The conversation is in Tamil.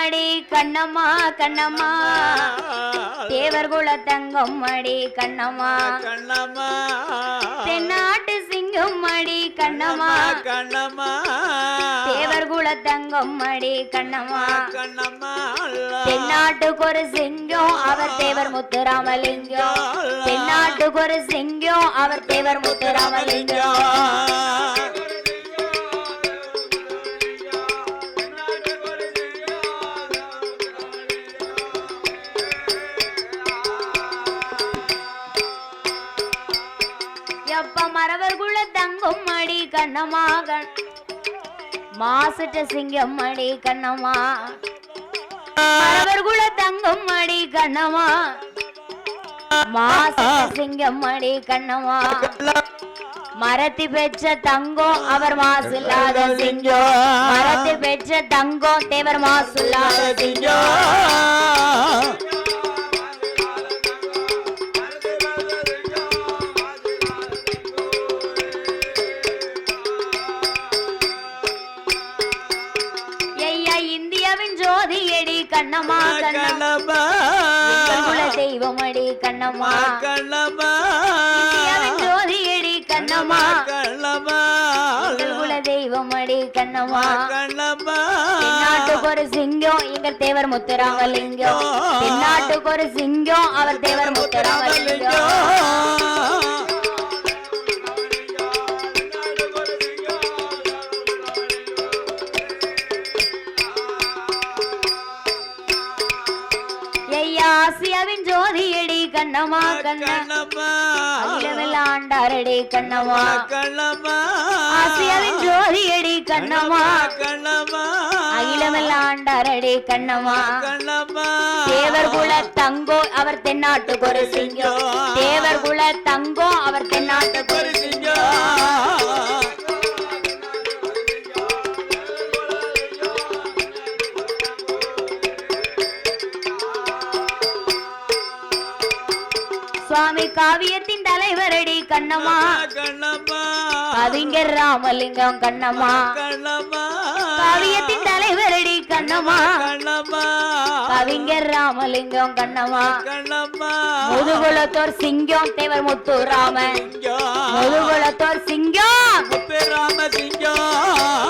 அடி கண்ணம்மா கண்ணம்மா. தேவர் குல தங்கம் அடி கண்ணம்மா. கண்ணம்மா. தென்னாட்டு சிங்கம் அடி கண்ணம்மா. கண்ணம்மா தேவர் குல தங்கம் அடி கண்ணம்மா. கண்ணம்மா. தென்னாட்டுக்கு ஒரு சிங்கம் அவர் தேவர் முத்துராமலிங்கம். தென்னாட்டுக்கு ஒரு சிங்கம் அவர் தேவர் முத்துராமலிங்கம். எப்ப மரவர் குல தங்கம் அடி கண்ணம்மா கண் மாசிட்ட சிங்கம் அடி கண்ணம்மா மரவர் குல தங்கம் அடி கண்ணம்மா மாசிட்ட சிங்கம் அடி கண்ணம்மா மரத்தி பெற்ற தங்கம் அவர் மாசில்லாத சிங்கம். மரத்தி பெற்ற தங்கம் தேவர் மாசில்லாத சிங்கம். இந்தியாவின் ஜோதி எடி கண்ணம்மா கண்ணம்மா குல தெய்வம் அடி கண்ணம்மா. கண்ணம்மா இந்தியாவின் ஜோதி எடி கண்ணம்மா. கண்ணம்மா குல தெய்வம் அடி கண்ணம்மா. கண்ணம்மா தென்னாட்டுக்கு ஒரு சிங்கம் எங்கள் தேவர் முத்துராமலிங்கம். தென்னாட்டுக்கு ஒரு சிங்கம் அவர் தேவர் முத்துராமலிங்கம். ஆசியாவின் ஜோதி எடி கண்ணம்மா கண்ணா. கண்ணம்மா. அகிலவில் ஆண்டாரடி கண்ணம்மா. கண்ணம்மா. ஆசியாவின் ஜோதி எடி கண்ணம்மா கண்ணம்மா. அகிலவில் ஆண்டாரடி கண்ணம்மா. கண்ணம்மா. தேவர் குல தங்கோ அவர் தென்னாட்டுக்கு ஒரு சிங்கம். தேவர் குல தங்கோ அவர் தென்னாட்டுக்கு ஒரு சிங்கம். சுவாமி காவியத்தின் தலைவரடி கண்ணம்மா. கண்ணம்மா. கவிஞர் ராமலிங்கம் கண்ணம்மா. கண்ணம்மா. காவியத்தின் தலைவரடி கண்ணம்மா. கண்ணம்மா. கவிஞர் ராமலிங்கம் கண்ணம்மா. கண்ணம்மா. முதுகுலத்தோர் சிங்கம் தேவர் முத்துராமன் முதுகுலத்தோர் சிங்கம். ராம சிங்கம்.